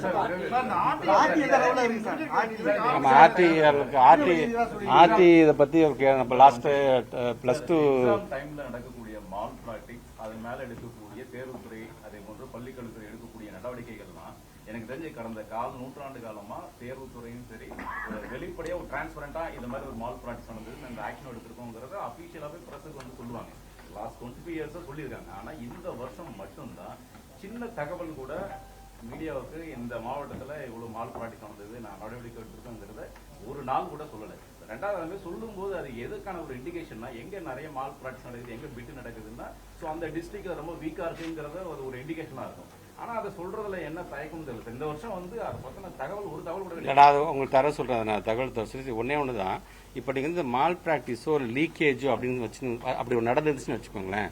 ஆர்டி நம்ம ஆர்டி ஆர்டி ஆர்டி இதை பத்தி நம்ம லாஸ்ட் பிளஸ் டூ டைம்ல நடக்கக்கூடிய மால் பிராக்டிக்ஸ் அதன் மேல எடுக்கக்கூடிய தேர்வு அதே போன்று பள்ளிக்கல்வித்துறை எடுக்கக்கூடிய நடவடிக்கைகள்லாம் எனக்கு தெரிஞ்ச கடந்த கால நூற்றாண்டு காலமா தேர்வுத்துறையும் சரி வெளிப்படையா ஒரு டிரான்ஸ்பரண்டா இந்த மாதிரி ஒரு மால் ப்ராக்டிஸ் நடந்தது இந்த ஆக்ஷன் எடுத்திருக்கோங்கிறத அபிஷியலாவே பிரஸுக்கு வந்து சொல்லுவாங்க. லாஸ்ட் டுவெண்ட்டி ஃபைவ் இயர்ஸா சொல்லியிருக்காங்க. ஆனா இந்த வருஷம் மட்டும்தான் சின்ன தகவல் கூட மீடியாவுக்கு இந்த மாவட்டத்தில் இவ்வளவு மால் ப்ராக்டிஸ் நடந்தது நான் நடவடிக்கை எடுத்திருக்கோங்கிறத ஒரு நாள் கூட சொல்லலை. ரெண்டாவது வந்து சொல்லும்போது அது எதுக்கான ஒரு இண்டிகேஷன்னா எங்க நிறைய மால் ப்ராக்டிஸ் நடக்குது எங்க பிட்டு நடக்குதுன்னா ஸோ அந்த டிஸ்ட்ரிக்ட் ரொம்ப வீக்கா இருக்குங்கிறத ஒரு ஒரு இண்டிகேஷனா இருக்கும். ஆனா அதை சொல்றதுல என்ன தயக்கம் தெரியல. இந்த வருஷம் வந்து அதை பத்தின தகவல் ஒரு தகவல் கூட இல்லடா அது உங்களுக்கு தர சொல்றேன். நான் தகவல் தர சொல்லி ஒன்னே ஒன்று தான் இப்போ நீங்கள் வந்து மால் ப்ராக்டிஸோ ஒரு லீக்கேஜோ அப்படின்னு வச்சு அப்படி ஒரு நடந்துச்சுன்னு வச்சுக்கோங்களேன்.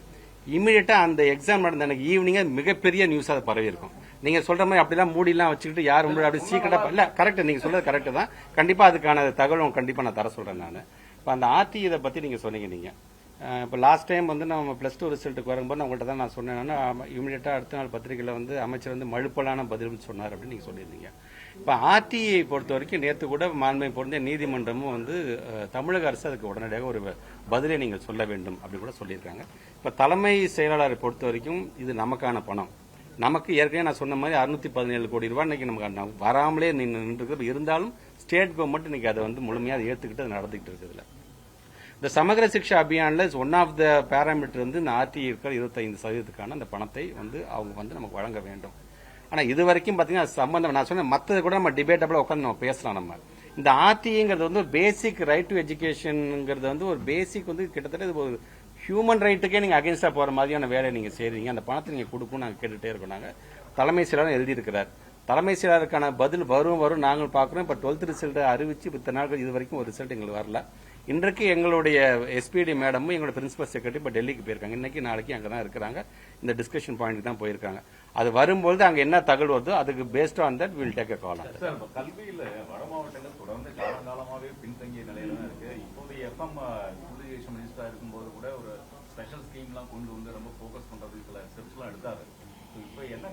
இமீடியட்டா அந்த எக்ஸாம் நடந்த எனக்கு ஈவினிங்கே மிகப்பெரிய நியூஸ் அது பரவி இருக்கும் நீங்க சொல்ற மாதிரி அப்படிலாம் மூடிலாம் வச்சுக்கிட்டு யாரும் முன்னாடி அப்படி சீக்கிரட்டா இல்ல கரெக்ட் நீங்க சொல்றது கரெக்ட் தான். கண்டிப்பா அதுக்கான தகவல் கண்டிப்பா நான் தர சொல்றேன் நான். இப்போ அந்த ஆர்டி இதை பத்தி நீங்க சொன்னீங்க நீங்க. இப்போ லாஸ்ட் டைம் வந்து நம்ம ப்ளஸ் டூ ரிசல்ட்டுக்கு வரும்போது நான் உங்கள்கிட்ட தான் நான் சொன்னேன்னா இமீடியட்டாக அடுத்த நாள் பத்திரிகையில் வந்து அமைச்சர் வந்து மழுப்பலான பதில் சொன்னார் அப்படின்னு நீங்கள் சொல்லியிருந்தீங்க. இப்போ ஆர்டிஐ பொறுத்த வரைக்கும் நேற்று கூட மாண்பை பொருந்த நீதிமன்றமும் வந்து தமிழக அரசு அதுக்கு உடனடியாக ஒரு பதிலை நீங்கள் சொல்ல வேண்டும் அப்படின்னு கூட சொல்லியிருக்காங்க. இப்போ தலைமை செயலாளரை பொறுத்த வரைக்கும் இது நமக்கான பணம். நமக்கு ஏற்கனவே நான் சொன்ன மாதிரி அறுநூத்தி பதினேழு கோடி ரூபாய் இன்னைக்கு நமக்கு ந- வராமலே நின்று இருந்தாலும் ஸ்டேட் கவர்மெண்ட் இன்னைக்கு அதை வந்து முழுமையாக ஏற்றுக்கிட்டு அது நடந்துகிட்டு இருக்குதுல்ல இந்த சமகர சிக்ஷா அபியான்ல ஒன் ஆஃப் த பேராமீட்டர் வந்து இந்த ஆர்டி இருக்கிற இருபத்தைந்து சதவீதத்துக்கான அந்த பணத்தை வந்து அவங்க வந்து நமக்கு வழங்க வேண்டும். ஆனால் இது வரைக்கும் பார்த்தீங்கன்னா அது சம்பந்தம் நான் சொன்னேன் மற்றது கூட நம்ம டிபேட்டபிளாக உட்காந்து நம்ம பேசலாம் நம்ம. இந்த ஆர்டிங்கிறது வந்து பேசிக் ரைட் டு எஜுகேஷனுங்கிறது வந்து ஒரு பேசிக் வந்து கிட்டத்தட்ட இது ஒரு ஹியூமன் ரைட்டுக்கே நீங்கள் அகேன்ஸ்டாக போகிற மாதிரியான வேலையை நீங்கள் செய்கிறீங்க அந்த பணத்தை நீங்கள் கொடுக்கும் நாங்கள் கேட்டுகிட்டே இருக்கோம் நாங்கள் தலைமை செயலாளர் எழுதியிருக்கிறார். தலைமை செயலாளருக்கான பதில் வரும் வரும் நாங்கள் பார்க்குறோம். இப்போ டுவெல்த் ரிசல்ட்டை அறிவிச்சு இப்போ இத்தனை நாட்கள் இது வரைக்கும் ஒரு ரிசல்ட் எங்களுக்கு வரல. இன்றைக்கு எங்களுடைய எஸ்பிடி மேடமும் எங்களோட பிரின்சிபல் செக்ரட்டரி இப்போ டெல்லிக்கு போயிருக்காங்க. இன்னைக்கு நாளைக்கு அங்கே தான் இருக்கிறாங்க. இந்த டிஸ்கஷன் பாயிண்ட் தான் போயிருக்காங்க. அது வரும்போது அங்கே என்ன தகவல் வருதோ அதுக்கு based on that will take a call on sir வட மாவட்டங்கள் தொடர்ந்து காலங்காலமாகவே பின்தங்கிய நிலையில தான் இருக்கு. இப்போதைய எஃப்எம் மினிஸ்டரா இருக்கும்போது கூட ஒரு ஸ்பெஷல் ஸ்கீம்லாம் கொண்டு வந்து ரொம்ப ஃபோக்கஸ் பண்றதுக்கு சில ஸ்டெப்ஸ்லாம் எடுத்தாரு. So என்ன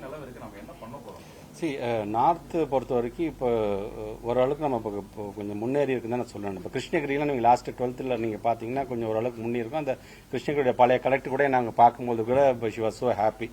நார்த்து பொறுத்த வரைக்கும் இப்போ ஓரளவுக்கு நம்ம இப்போ கொஞ்சம் முன்னேறி இருக்குன்னு தான் நான் சொல்லணும் இப்போ கிருஷ்ணகிரியில் நீங்கள் லாஸ்ட் டுவெல்த்தில் நீங்கள் பார்த்தீங்கன்னா கொஞ்சம் ஓரளவுக்கு முன்னேறிருக்கும் அந்த கிருஷ்ணகிரியோட பழைய கலெக்டர் கூட நாங்கள் பார்க்கும்போது கூட she was so happy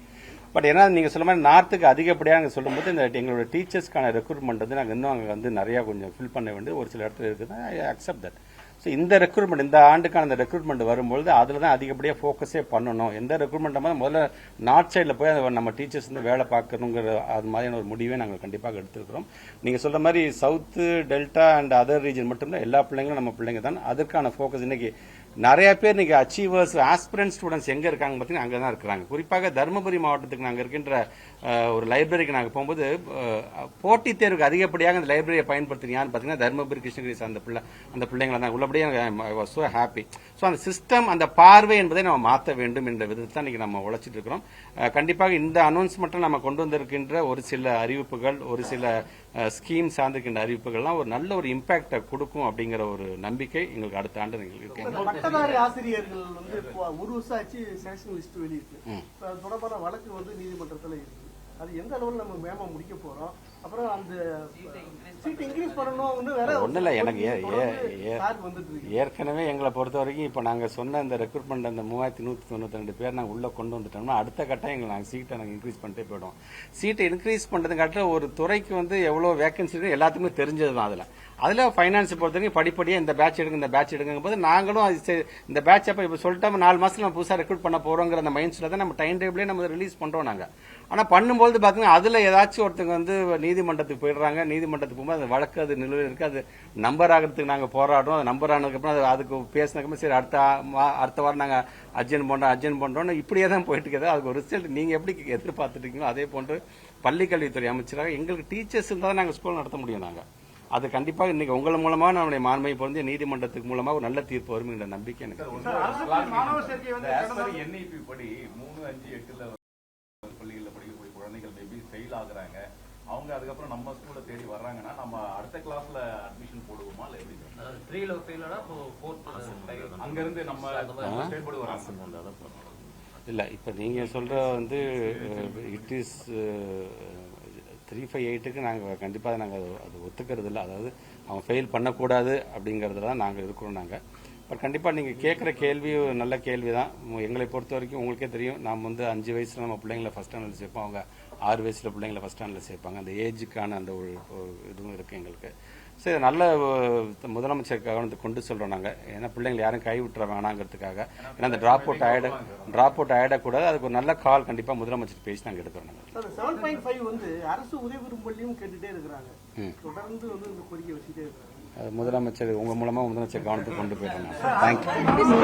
but ஏன்னா நீங்கள் சொல்ல மாதிரி நார்த்துக்கு அதிகப்படியாக நாங்கள் சொல்லும்போது இந்த எங்களோட டீச்சர்ஸ்க்கான ரெக்ரூட்மெண்ட் வந்து நாங்கள் இன்னும் அங்கே வந்து நிறையா கொஞ்சம் ஃபில் பண்ண வேண்டியது ஒரு சில இடத்துல இருக்குது ஐ அக்செப்ட் தட் ஸோ இந்த ரெக்ரூட்மெண்ட் இந்த ஆண்டுக்கான அந்த ரெக்ரூட்மெண்ட் வரும்பொழுது அதில் தான் அதிகப்படியாக ஃபோக்கஸே பண்ணணும். எந்த ரெக்ரூட்மெண்ட் முதல்ல நார்த் சைடில் போய் அதை நம்ம டீச்சர்ஸ் வந்து வேலை பார்க்கணுங்கிற அது மாதிரியான ஒரு முடிவை நாங்கள் கண்டிப்பாக எடுத்துருக்கிறோம். நீங்கள் சொல்கிற மாதிரி south delta and other region மட்டும்தான் எல்லா பிள்ளைங்களும் நம்ம பிள்ளைங்க தான். அதற்கான ஃபோக்கஸ் இன்னைக்கு நிறைய பேர் இன்னைக்கு அச்சீவர்ஸ் ஆஸ்பிரண்ட் ஸ்டூடெண்ட்ஸ் எங்கே இருக்காங்க பார்த்தீங்கன்னா அங்கே தான் இருக்கிறாங்க. குறிப்பாக தருமபுரி மாவட்டத்துக்கு நாங்கள் இருக்கின்ற ஒரு லைப்ரரிக்கு நாங்கள் போகும்போது போட்டித் தேர்வுக்கு அதிகப்படியாக அந்த லைப்ரரியை பயன்படுத்தினான்னு பார்த்தீங்கன்னா தருமபுரி கிருஷ்ணகிரி அந்த பிள்ளை அந்த பிள்ளைங்களை தான் உள்ளபடியே ஸோ ஹாப்பி ஸோ அந்த சிஸ்டம் அந்த பார்வை என்பதை நம்ம மாற்ற வேண்டும் என்ற விதத்தை தான் இன்னைக்கு நம்ம உழைச்சிட்டு இருக்கிறோம். கண்டிப்பாக இந்த அனௌன்ஸ்மெண்ட்டை நம்ம கொண்டு வந்திருக்கின்ற ஒரு சில அறிவிப்புகள் ஒரு சில ஸ்கீம் சார்ந்திருக்கின்ற அறிவிப்புகள்லாம் ஒரு நல்ல ஒரு இம்பாக்டை கொடுக்கும் அப்படிங்கிற ஒரு நம்பிக்கை எங்களுக்கு அடுத்த ஆண்டு எங்களுக்கு இருக்கு. பட்டதாரி ஆசிரியர்கள் வந்து ஒரு வருஷம் ஆச்சு செலக்ஷன் லிஸ்ட் வெளியிட்டு தொடர்பான வழக்கு வந்து நீதிமன்றத்தில் இருக்கு. அது எந்த அளவில் நம்ம மேமா முடிக்க போறோம்? அப்புறம் அந்த சீட் இன்க்ரீஸ் பண்ணணும் வேற ஒண்ணும் இல்ல, எனக்கு ஏ- ஏ- ஏ- சார் வந்துட்டு இருக்கு. ஏற்கனவே எங்களை பொறுத்த வரைக்கும் இப்போ நாங்கள் சொன்ன இந்த ரெக்ரூட்மெண்ட் அந்த மூவாயிரத்தி நூற்றி தொண்ணூற்றி ரெண்டு பேர் நாங்கள் உள்ளே கொண்டு வந்துட்டோம்னா அடுத்த கட்டம் எங்களை நாங்கள் சீட்டை நாங்கள் இன்க்ரீஸ் பண்ணிட்டே போயிடுவோம். சீட்டை இன்க்ரீஸ் பண்ணுறதுக்காட்ட ஒரு துறைக்கு வந்து எவ்வளோ வேகன்சி எல்லாத்துக்குமே தெரிஞ்சது தான் அதில். அதில் ஃபைனான்ஸ் பொறுத்த வரைக்கும் படிப்படியாக இந்த பேட்ச் எடுங்க இந்த பேட்ச் எடுங்க போது நாங்களும் இந்த பேட்ச் அப்போ இப்போ சொல்லிட்டோம் நாலு மாதம் நம்ம புதுசாக ரெக்ரூட் பண்ண போகிறோங்கிற அந்த மைண்ட் செட்டில் தான் நம்ம டைம் டேபிளே நம்ம ரிலீஸ் பண்ணுறோம் நாங்கள் ஆனால் பண்ணும்போது பார்த்தீங்கன்னா அதில் ஏதாச்சும் ஒருத்தங்க வந்து நீதிமன்றத்துக்கு போயிடுறாங்க நீதிமன்றத்துக்கு போகும்போது அந்த வழக்கு அது நிலுவையில் இருக்கு அது நம்பர் ஆகிறதுக்கு நாங்கள் போராடுறோம் அது நம்பர் ஆனதுக்கப்புறம் அது அதுக்கு பேசினதுக்கப்புறம் சரி அடுத்த மா- அடுத்த வாரம் நாங்கள் அர்ஜென்ட் பண்ணுறோம் அர்ஜென்ட் பண்ணுறோம்னு இப்படியே தான் போயிட்டு இருக்குது. அதுக்கு ஒரு ரிசல்ட் நீங்கள் எப்படி எதிர்பார்த்துட்டு இருக்கீங்களோ அதே போன்று பள்ளிக்கல்வித்துறை அமைச்சராக எங்களுக்கு டீச்சர்ஸ் இருந்தால் தான் நாங்கள் ஸ்கூல் நடத்த முடியும் நாங்கள் அது கண்டிப்பாக இன்னைக்கு உங்கள் மூலமாக நம்முடைய மாண்பை பொருந்திய நீதிமன்றத்துக்கு மூலமாக ஒரு நல்ல தீர்ப்பு வரும் என்ற நம்பிக்கை எனக்கு இருக்கு. மாணவர் சேர்க்கை வந்து கடந்த என்ஐபி படி மூணு அஞ்சு எட்டுல பள்ளிகளில் படிக்கக்கூடிய குழந்தைகள் ஆகுறாங்க. அவங்க அதுக்கப்புறம் நம்ம ஸ்கூல்ல தேடி வர்றாங்கன்னா நம்ம அடுத்த கிளாஸ்ல அட்மிஷன் போடுவோமா இல்ல எப்படி? த்ரீல ஃபோர்த் அங்க இருந்து நம்ம ஸ்டேட் போர்டு வராங்க. இல்லை இப்போ நீங்கள் சொல்கிற வந்து இட் இஸ் த்ரீ ஃபைவ் எயிட்டுக்கு நாங்கள் கண்டிப்பாக நாங்கள் அது அது ஒத்துக்கிறது இல்லை. அதாவது அவன் ஃபெயில் பண்ணக்கூடாது அப்படிங்கிறதுல தான் நாங்கள் இருக்கிறோம் நாங்கள் பட் கண்டிப்பாக நீங்கள் கேட்குற கேள்வி ஒரு நல்ல கேள்வி தான் எங்களை பொறுத்த வரைக்கும் உங்களுக்கே தெரியும். நாம் வந்து அஞ்சு வயசில் நம்ம பிள்ளைங்களை ஃபஸ்ட் ஸ்டாண்டர்ட் சேர்ப்போம். அவங்க ஆறு வயசில் பிள்ளைங்களை ஃபஸ்ட் ஸ்டாண்டர்ட் சேர்ப்பாங்க. அந்த ஏஜுக்கான அந்த ஒரு இதுவும் இருக்குது எங்களுக்கு. சரி நல்ல முதலமைச்சர் கவனத்துக்கு கொண்டு சொல்கிறோம் நாங்கள் ஏன்னா பிள்ளைங்களை யாரும் கை விட்டுற வேணாங்கிறதுக்காக. ஏன்னா அந்த ட்ராப் அவுட் ஆயிட ட்ராப் அவுட் ஆயிடக்கூடாது. அதுக்கு ஒரு நல்ல கால் கண்டிப்பாக முதலமைச்சர் பேசி நாங்கள் எடுக்கிறோம் நாங்கள் செவன் பாயிண்ட் ஃபைவ் வந்து அரசு உதவி பெறும் பள்ளியும் கேட்டுட்டே இருக்கிறாங்க. தொடர்ந்து வந்து இந்த கோரிக்கை வச்சுட்டே இருக்கிறாங்க. முதலமைச்சர் உங்கள் மூலமாக முதலமைச்சர் கவனத்துக்கு கொண்டு போயிடுறோம் தேங்க்யூ